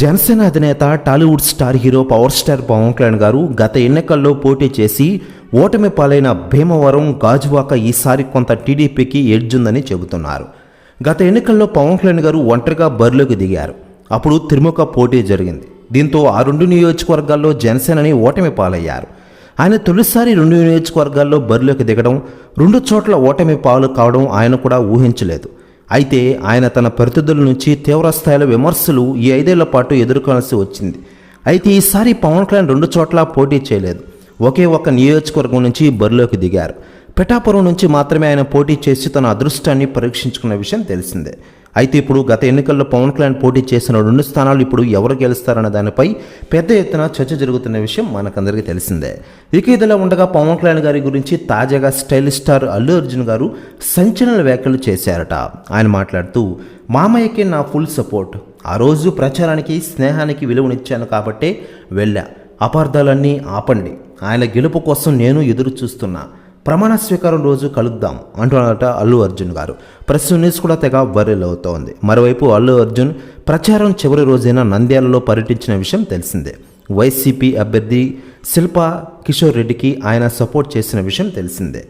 జనసేన అధినేత Tollywood star hero power star Pawan Kalyan గారు గత ఎన్నికల్లో పోటీ చేసి ఓటమి పాలైన భీమవరం గాజువాక ఈసారి కొంత టీడీపీకి ఎడ్జుందని చెబుతున్నారు. గత ఎన్నికల్లో పవన్ కళ్యాణ్ గారు ఒంటరిగా బరిలోకి దిగారు. అప్పుడు తిరుముఖ పోటీ జరిగింది. దీంతో ఆ రెండు నియోజకవర్గాల్లో జనసేనని ఓటమి పాలయ్యారు. ఆయన తొలిసారి రెండు నియోజకవర్గాల్లో బరిలోకి దిగడం రెండు చోట్ల ఓటమి పాలు కావడం ఆయన కూడా ఊహించలేదు. అయితే ఆయన తన ప్రతినిధుల నుంచి తీవ్రస్థాయిలో విమర్శలు ఈ ఐదేళ్ళ పాటు ఎదుర్కోవాల్సి వచ్చింది. అయితే ఈసారి పవన్ కళ్యాణ్ రెండు చోట్ల పోటీ చేయలేదు. ఒకే ఒక్క నియోజకవర్గం నుంచి బరిలోకి దిగారు. పిఠాపురం నుంచి మాత్రమే ఆయన పోటీ చేసి తన అదృష్టాన్ని పరీక్షించుకున్న విషయం తెలిసిందే. అయితే ఇప్పుడు గత ఎన్నికల్లో పవన్ కళ్యాణ్ పోటీ చేసిన రెండు స్థానాలు ఇప్పుడు ఎవరు గెలుస్తారన్న దానిపై పెద్ద ఎత్తున చర్చ జరుగుతున్న విషయం మనకందరికీ తెలిసిందే. ఇక ఇదిలా ఉండగా పవన్ కళ్యాణ్ గారి గురించి తాజాగా స్టైల్ స్టార్ అల్లు అర్జున్ గారు సంచలన వ్యాఖ్యలు చేశారట. ఆయన మాట్లాడుతూ మామయ్యకి నా ఫుల్ సపోర్ట్. ఆ రోజు ప్రచారానికి స్నేహానికి విలువనిచ్చాను కాబట్టే వెళ్ళా. అపార్థాలన్నీ ఆపండి. ఆయన గెలుపు కోసం నేను ఎదురు చూస్తున్నా ప్రమాణ స్వీకారం రోజు కలుద్దాం అంటున్నారట అల్లు అర్జున్ గారు. ప్రస్తుతం న్యూస్ కూడా తెగ వైరల్ అవుతోంది. మరోవైపు అల్లు అర్జున్ ప్రచారం చివరి రోజైన నంద్యాలలో పర్యటించిన విషయం తెలిసిందే. వైసీపీ అభ్యర్థి శిల్పా కిషోర్ రెడ్డికి ఆయన సపోర్ట్ చేసిన విషయం తెలిసిందే.